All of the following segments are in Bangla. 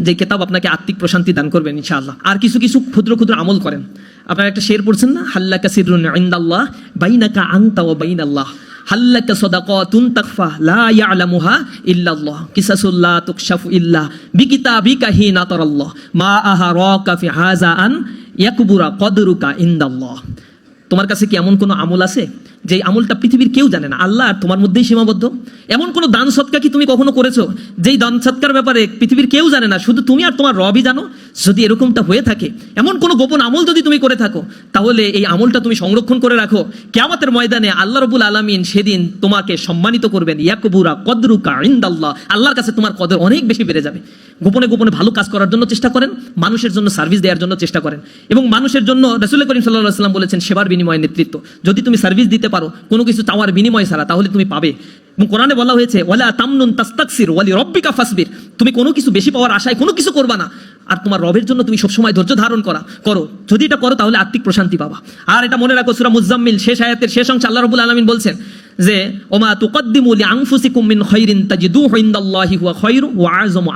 যে কেতাব আপনাকে আত্মিক প্রশান্তি দান করবেন, ইনশাআল্লাহ। আর কিছু কিছু ক্ষুদ্র ক্ষুদ্র আমল করেন। আপনারা একটা শের পড়ছেন না? হাল্লাকা সিররুন ইনদাল্লাহ, বাইনাকা আনতা ওয়া বাইনাল্লাহ। হাল্লাকা সাদাকাতুন তাকফা লা ইয়ালামুহা ইল্লাল্লাহ। কিসাসুল্লাহ তুকশাফু ইল্লা বিকিতাবিকা হিনা তারাল্লাহ। মা আহারাকা ফি হাযা আন ইয়াকবুরা কদরুকা ইনদাল্লাহ। তোমার কাছে কি এমন কোনো আমল আছে? যে আমলটা পৃথিবীর কেউ জানে না। আল্লাহ তোমার মধ্যেই সীমাবদ্ধ। এমন কোনো দান সৎকা কি তুমি কখনো করেছ? যেই দান সৎকার ব্যাপারে পৃথিবীর কেউ জানে না, শুধু তুমি আর তোমার রবই জানো? যদি এরকমটা হয়ে থাকে, এমন কোনো গোপন আমল যদি তুমি করে থাকো, তাহলে এই আমলটা তুমি সংরক্ষণ করে রাখো। কেয়ামতের ময়দানে আল্লাহ রবুল আলমিন সেদিন তোমাকে সম্মানিত করবেন, ইয়াকবুরা কদরুকা ইন্দাল্লাহ। আল্লাহর কাছে তোমার কদর অনেক বেশি বেড়ে যাবে। গোপনে গোপনে ভালো কাজ করার জন্য চেষ্টা করেন, মানুষের জন্য সার্ভিস দেওয়ার জন্য চেষ্টা করেন। এবং মানুষের জন্য রসুল করিম সাল্লাহ সাল্লাম বলেছেন, সেবার বিনিময়ে নেতৃত্ব। যদি তুমি সার্ভিস দিতে পারো, কোনো কিছু চাওয়ার বিনিময় ছাড়া, তাহলে তুমি পাবে। এবং কোরআনে বলা হয়েছে, ওয়ালা তামনুন তাস্তাকসির, ওয়ালি রব্বিকা ফাসবির। তুমি কোনো কিছু বেশি পাওয়ার আশায় কোনো কিছু করবা না। আর তোমার রবের জন্য তুমি সবসময় ধৈর্য ধারণ করা, করো। যদি এটা করো তাহলে আত্মিক প্রশান্তি পাবা। আর এটা মনে রাখো, সুরা মুজাম্মিল শেষ আয়াতের শেষ অংশ আল্লাহ রবুল আলমিন বলছেন যে, ওমা তুকদ্দিমু লিআনফুসিকুম মিন খাইরিন তাজিদুহু ইনদাল্লাহি হুয়া খায়রু ওয়া আযমু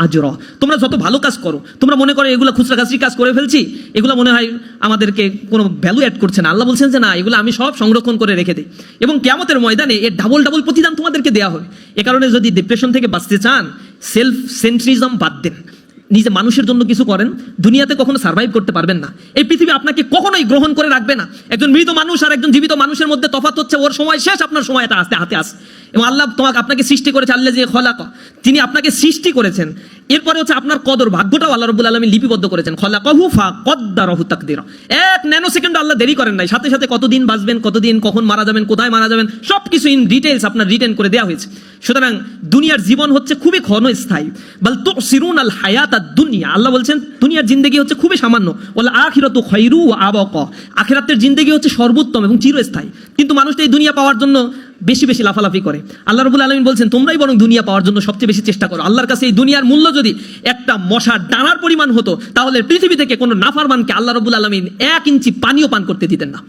তোমরা যত ভালো কাজ করো, তোমরা মনে করো এগুলো খুচরা খাসরি কাজ করে ফেলছি, এগুলো মনে হয় আমাদেরকে কোনো ভ্যালু অ্যাড করছে না। আল্লাহ বলছেন যে, না, এগুলো আমি সব সংরক্ষণ করে রেখে দিই। এবং কিয়ামতের ময়দানে এর ডাবল ডাবল প্রতিদান তোমাদেরকে দেওয়া হবে। এ কারণে যদি ডিপ্রেশন থেকে বাঁচতে চান সেলফ সেন্ট্রিজম বাদ দেন। নিজে মানুষের জন্য কিছু করেন, দুনিয়াতে কখনো সার্ভাইভ করতে পারবেন না। এই পৃথিবী আপনাকে কখনোই গ্রহণ করে রাখবে না। একজন মৃত মানুষ আর একজন জীবিত মানুষের মধ্যে তফাৎ হচ্ছে, ওর সময় শেষ, আপনার সময় এটা আসতে, হাতে আসে। এবং আল্লাহ তোমাকে আপনাকে সৃষ্টি করেছে আল্লাহ যে খলাক। তিনি আপনাকে সৃষ্টি করেছেন। এরপরে হচ্ছে আপনার কদর, ভাগ্যটাও আল্লাহ রবুল আলমী লিপিবদ্ধ করেছেন। খলাকাহু ফা কদ্দারহু তাকদির। এক ন্যানো সেকেন্ড আল্লাহ দেরি করেন নাই। সাথে সাথে কতদিন বাঁচবেন, কতদিন কখন মারা যাবেন, কোথায় মারা যাবেন সব কিছু ইন ডিটেলস আপনার রিটেন করে দেওয়া হয়েছে। সুতরাং দুনিয়ার জীবন হচ্ছে খুবই ক্ষণস্থায়ী। বল তো সিরুন আল হায়াত আর দুনিয়া। আল্লাহ বলছেন, দুনিয়ার জিন্দগি হচ্ছে খুবই সামান্য। বলে আখিরত খৈরু আবক। আখিরাতের জিন্দগি হচ্ছে সর্বোত্তম এবং চিরস্থায়ী। কিন্তু মানুষটা এই দুনিয়া পাওয়ার জন্য বেশি বেশি লাফালাফি করে। আল্লাহ রবুল আলমিন বলছেন, তোমরাই বরং দুনিয়া পাওয়ার জন্য সবচেয়ে বেশি চেষ্টা করো। আল্লাহর কাছে এই দুনিয়ার মূল্য যদি একটা মশার ডানার পরিমাণ হতো, তাহলে পৃথিবী থেকে কোনো নাফার মানকে আল্লাহ রবুল আলমিন এক ইঞ্চি পানিও পান করতে দিতেন না।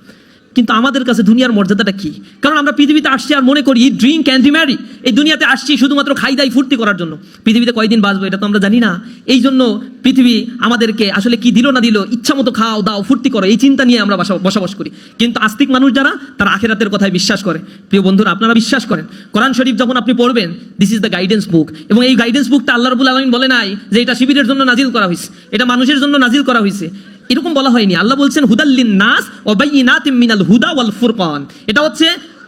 কিন্তু আমাদের কাছে দুনিয়ার মর্যাদাটা কি? কারণ আমরা পৃথিবীতে আসছি আর মনে করি ড্রিঙ্ক ক্যান্ডি ম্যারি এই দুনিয়াতে আসছি শুধুমাত্র খাই, দাই, ফুর্তি করার জন্য। পৃথিবীতে কয়দিন বাঁচবো এটা তো আমরা জানি না। এই জন্য পৃথিবী আমাদেরকে আসলে কি দিল না দিল, ইচ্ছা মতো খাও, দাও, ফুর্তি করো, এই চিন্তা নিয়ে আমরা বসবাস করি। কিন্তু আস্তিক মানুষ যারা, তারা আখেরাতের কথায় বিশ্বাস করে। প্রিয় বন্ধুরা, আপনারা বিশ্বাস করেন। কোরআন শরীফ যখন আপনি পড়বেন this is the guidance book এবং এই গাইডেন্স বুকটা আল্লাহ রবুল আলমিন বলে নাই যে এটা শিবিরের জন্য নাজিল করা হয়েছে এটা মানুষের জন্য নাজিল করা হয়েছে এরকম বলা হয়নি। আল্লাহ বলছেন, হুদাল্লিন নাস ও বাইনাতিম মিনাল হুদা ওয়াল ফুরকান। এটা হচ্ছে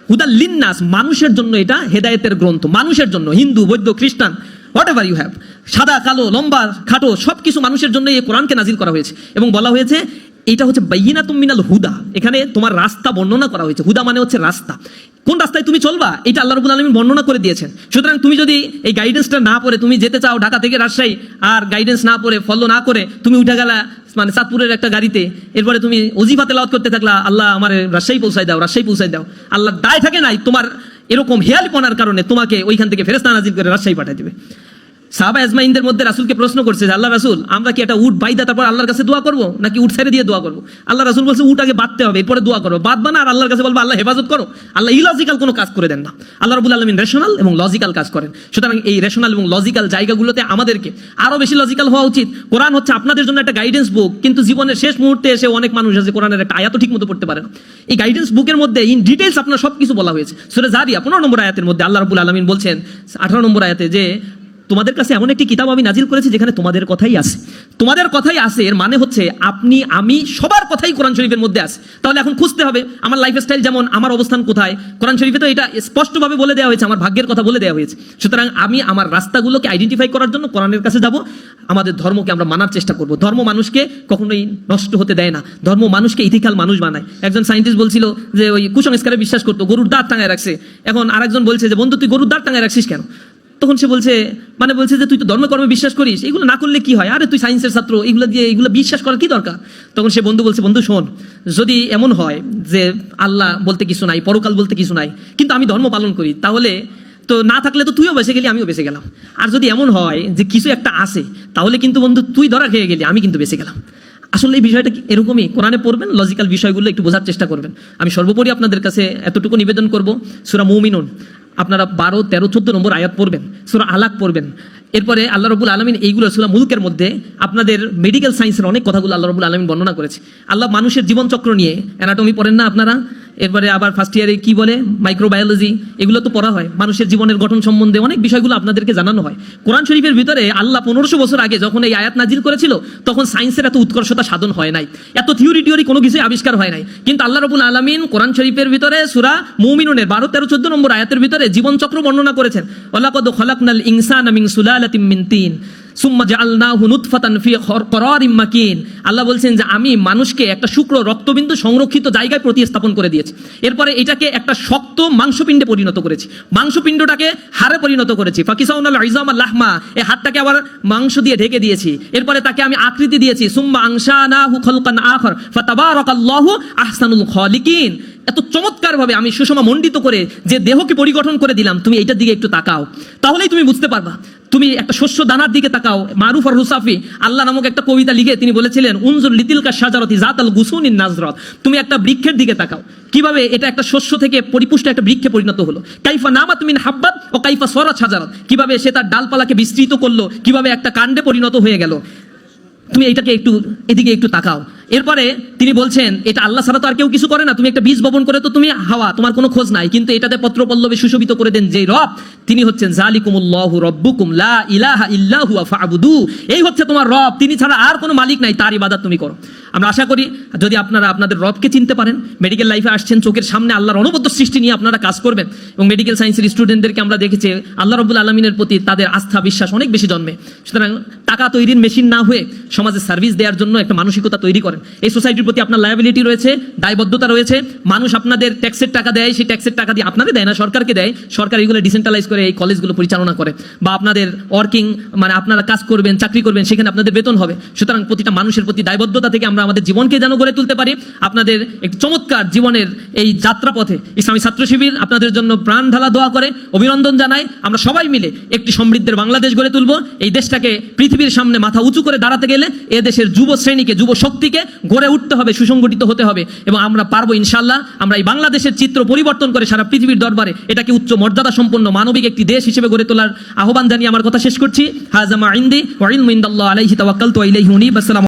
হুদাল্লিন নাস, মানুষের জন্য এটা হেদায়েতের গ্রন্থ, মানুষের জন্য, হিন্দু, বৌদ্ধ, খ্রিস্টান হোয়াট এভার ইউ হ্যাভ সাদা, কালো, লম্বা, খাটো সব কিছু মানুষের জন্য এই কোরআনকে নাজিল করা হয়েছে। এবং বলা হয়েছে, এটা হচ্ছে বাইনাতুম মিনাল হুদা। এখানে তোমার রাস্তা বর্ণনা করা হয়েছে। হুদা মানে হচ্ছে রাস্তা। কোন রাস্তায় তুমি চলবা, এটা আল্লাহ রবুল আলমী বর্ণনা করে দিয়েছেন। সুতরাং তুমি যদি এই গাইডেন্সটা না পড়ে, তুমি যেতে চাও ঢাকা থেকে রাজশাহী, আর গাইডেন্স না পড়ে ফলো না করে, তুমি উঠে গেলা মানে চাঁদপুরের একটা গাড়িতে, এরপরে তুমি অজিফাতে লাউদ করতে থাকলা, আল্লাহ আমার রাজশাহী পৌঁছায় দাও, রাজশাহী পৌঁছায় দাও। আল্লাহ দায় থাকে নাই, তোমার এরকম হেয়ালিপনার কারণে তোমাকে ওইখান থেকে ফেরেস্তা নাজিল করে রাজশাহী পাঠাই দেবে। সাহাবা আজমাইনদের মধ্যে রাসুলকে প্রশ্ন করছে যে, আল্লাহ রাসুল, আমরা কি একটা উট বাইদা তারপর আল্লাহর কাছে দোয়া করব নাকি উট ছেড়ে দিয়ে দোয়া করব? আল্লাহ রাসুল বলছে, উট আগে বাঁধতে হবে, এরপরে দোয়া করো। বাদ বানা আর আল্লাহর কাছে বলব, আল্লাহ হেফাজত করো। আল্লাহ ইলজিক্যাল কোনো কাজ করে দেন না। আল্লাহ রবুল আলমিন রেশনাল এবং লজিক্যাল কাজ করেন। সুতরাং এই রেশনাল এবং লজিক্যাল জায়গাগুলোতে আমাদেরকে আরও বেশি লজিক্যাল হওয়া উচিত। কোরআন হচ্ছে আপনাদের জন্য একটা গাইডেন্স বুক কিন্তু জীবনের শেষ মুহূর্তে এসে অনেক মানুষ আছে, কোরআনের একটা আয়াত ঠিক মতো পড়তে পারে না। এই গাইডেন্স বুকের মধ্যে ইন ডিটেলস আপনার সব কিছু বলা হয়েছে। সুরে জারিয়া, পনেরো নম্বর আয়াতের মধ্যে আল্লাহ রবুল আলমিন বলছেন, আঠারো নম্বর আয়াতে যে তোমাদের কাছে এমন একটি কিতাব আমি নাজিল করেছি যেখানে তোমাদের কথাই আছে। তোমাদের কথাই আছে, এর মানে হচ্ছে আপনি, আমি সবার কথাই কোরআন শরীফের মধ্যে আছে। তাহলে এখন খুঁজতে হবে, আমার লাইফস্টাইল যেমন, আমার অবস্থান কোথায়? কোরআন শরীফে তো এটা স্পষ্টভাবে বলে দেওয়া হয়েছে, আমার ভাগ্যের কথা বলে দেওয়া হয়েছে। সুতরাং আমি আমার রাস্তাগুলোকে আইডেন্টিফাই করার জন্য কোরআনের কাছে যাব, আমাদের ধর্মকে আমরা মানার চেষ্টা করব। ধর্ম মানুষকে কখনোই নষ্ট হতে দেয় না। ধর্ম মানুষকে ইথিক্যাল মানুষ বানায়। একজন সায়েন্টিস্ট বলছিল যে ওই কুসংস্কারে বিশ্বাস করতো, গরুর দাঁত টাঙায় রাখছে। এখন আরেকজন বলছে যে, বন্ধু, তুই গরুর দাঁত টাঙায় রাখছিস কেন? তখন সে বলছে মানে বলছে যে, তুই তো ধর্মকর্মে বিশ্বাস করিস, এগুলো না করলে কি হয়? আরে, তুই সায়েন্সের ছাত্র, এগুলো দিয়ে এগুলো বিশ্বাস করার কি দরকার? তখন সে বন্ধু বলছে, বন্ধু, শোন, যদি এমন হয় যে, আল্লাহ বলতে কিছু নাই, পরকাল বলতে কিছু নাই, কিন্তু আমি ধর্ম পালন করি, তাহলে তো না থাকলে তো তুইও বেঁচে গেলি, আমিও বেঁচে গেলাম। আর যদি এমন হয় যে, কিছু একটা আসে তাহলে কিন্তু বন্ধু, তুই ধরা খেয়ে গেলি, আমি কিন্তু বেঁচে গেলাম। আসলে এই বিষয়টা এরকমই? কোরআনে পড়বেন লজিক্যাল বিষয়গুলো একটু বোঝার চেষ্টা করবেন। আমি সর্বোপরি আপনাদের কাছে এতটুকু নিবেদন করব, সুরা মৌমিনুন। আপনারা বারো, তেরো, চোদ্দ নম্বর আয়াত পড়বেন, সুরা আলাক পড়বেন। এরপরে আল্লাহ রবুল আলমিন এইগুলো সুরা মুলুকের মধ্যে আপনাদের মেডিকেল সায়েন্সের অনেক কথাগুলো আল্লাহ রবুল আলমিন বর্ণনা করেছে। আল্লাহ মানুষের জীবনচক্র নিয়ে অ্যানাটমি পড়েন না আপনারা? এরপরে আবার ফার্স্ট ইয়ারে কি বলে? মাইক্রোবায়োলজি এগুলো তো পড়া হয়। মানুষের জীবনের গঠন সম্বন্ধে অনেক বিষয়গুলো আপনাদেরকে জানানো হয়। কোরআন শরীফের ভিতরে আল্লাহ পনেরোশো বছর আগে যখন এই আয়াত নাজির করেছিল, তখন সায়েন্সের এত উৎকর্ষতা সাধন হয় নাই। এত থিওরি টিওরি কোনো কিছুই আবিষ্কার হয় নাই। কিন্তু আল্লাহ রবুল আলমিন কোরআন শরীফের ভিতরে সুরা মৌমিনুনের বারো, তেরো, চোদ্দ নম্বর আয়াতের ভিতরে জীবনচক্র বর্ণনা করেছেন। ওলাকদ খলাকনাল ইনসান মিন সুলালাতিম মিন তিন। সুম্মা জাআলনাহু নুতফাতান ফি মাকিন। আল্লাহ বলছেন যে আমি মানুষকে একটা শুক্র রক্তবিন্দু সংরক্ষিত জায়গায় প্রতিস্থাপন করে দিয়েছি। এরপরে এটাকে একটা শক্ত মাংসপিণ্ডে পরিণত করেছি। মাংসপিণ্ডটাকে হাড়ে পরিণত করেছি। ফাকিসাউনাল ইজাম এই হাড়টাকে আবার মাংস দিয়ে ঢেকে দিয়েছি। এরপরে তাকে আমি আকৃতি দিয়েছি। সুম্মা আংশানাহু খলকান আখর, ফাতাবারাকাল্লাহু আহসানুল খালিকিন। এত চমৎকার ভাবে আমি সুষমা মণ্ডিত করে যে দেহকে পরিগঠন করে দিলাম, তুমি এইটার দিকে একটু তাকাও। তাহলেই তুমি বুঝতে পারবা। তুমি একটা শস্য দানার দিকে তাকাও, মারুফ আর হুসাফি, আল্লাহ নামক একটা কবিতা লিখে তিনি বলেছিলেন, উনজুর লিতিলকা সাজারতি জাত আল গুসুনিন নাজরত। তুমি একটা বৃক্ষের দিকে তাকাও। কীভাবে এটা একটা শস্য থেকে পরিপুষ্ট একটা বৃক্ষে পরিণত হলো? কাইফা নামাত মিন হাব্বাত ও কাইফা সরা সাজারত কীভাবে সে তার ডালপালাকে বিস্তৃত করল? কীভাবে একটা কাণ্ডে পরিণত হয়ে গেল? তুমি এটাকে একটু এদিকে একটু তাকাও। এরপরে তিনি বলছেন, এটা আল্লাহ ছাড়া তো আর কেউ কিছু করে না। তুমি একটা বীজ বপন করে তো তুমি হাওয়া, তোমার কোনো খোঁজ নাই। কিন্তু এটাতে পত্র পল্লবে সুশোভিত করে দেন যে রব তিনি হচ্ছেন এই হচ্ছে তোমার রব। তিনি ছাড়া আর কোনো মালিক নাই। তার ইবাদত তুমি করো। আমরা আশা করি যদি আপনারা আপনাদের রবকে চিনতে পারেন মেডিকেল লাইফে আসছেন, চোখের সামনে আল্লাহর অনবদ্য সৃষ্টি নিয়ে আপনারা কাজ করবেন এবং মেডিকেল সায়েন্সের স্টুডেন্টদেরকে আমরা দেখেছি, আল্লাহ রবুল আলমিনের প্রতি তাদের আস্থা, বিশ্বাস অনেক বেশি জন্মে। সুতরাং টাকা তৈরির মেশিন না হয়ে সমাজে সার্ভিস দেওয়ার জন্য একটা মানসিকতা তৈরি করেন। এই সোসাইটির প্রতি আপনার লায়াবিলিটি রয়েছে, দায়বদ্ধতা রয়েছে। মানুষ আপনাদের ট্যাক্সের টাকা দেয়, সেই ট্যাক্সের টাকা দিয়ে আপনাদের দেয় না, সরকারকে দেয়। সরকার এগুলো ডিসেন্ট্রালাইজ করে এই কলেজগুলো পরিচালনা করে বা আপনাদের ওয়ার্কিং মানে আপনারা কাজ করবেন, চাকরি করবেন, সেখানে আপনাদের বেতন হবে। সুতরাং প্রতিটা মানুষের প্রতি দায়বদ্ধতা থেকে আমরা আমাদের জীবনকে যেন গড়ে তুলতে পারি। আপনাদের একটি চমৎকার জীবনের এই যাত্রাপথে ইসলামী ছাত্র শিবির আপনাদের জন্য প্রাণ ঢালা দোয়া করে, অভিনন্দন জানাই। আমরা সবাই মিলে একটি সমৃদ্ধের বাংলাদেশ গড়ে তুলব। এই দেশটাকে পৃথিবীর সামনে মাথা উঁচু করে দাঁড়াতে গেলে এ দেশের যুব শ্রেণীকে, যুব শক্তিকে গড়ে উঠতে হবে, সুসংগঠিত হতে হবে এবং আমরা পারব ইনশাল্লাহ আমরা এই বাংলাদেশের চিত্র পরিবর্তন করে সারা পৃথিবীর দরবারে এটাকে উচ্চ মর্যাদা সম্পন্ন মানবিক একটি দেশ হিসেবে গড়ে তোলার আহ্বান জানিয়ে আমার কথা শেষ করছি। হাজামা ইন্দি ওয়াইল মিন্দাল্লাহ আলাইহি তাওয়াক্কালতু ওয়া ইলাইহি ওয়া আসসালামু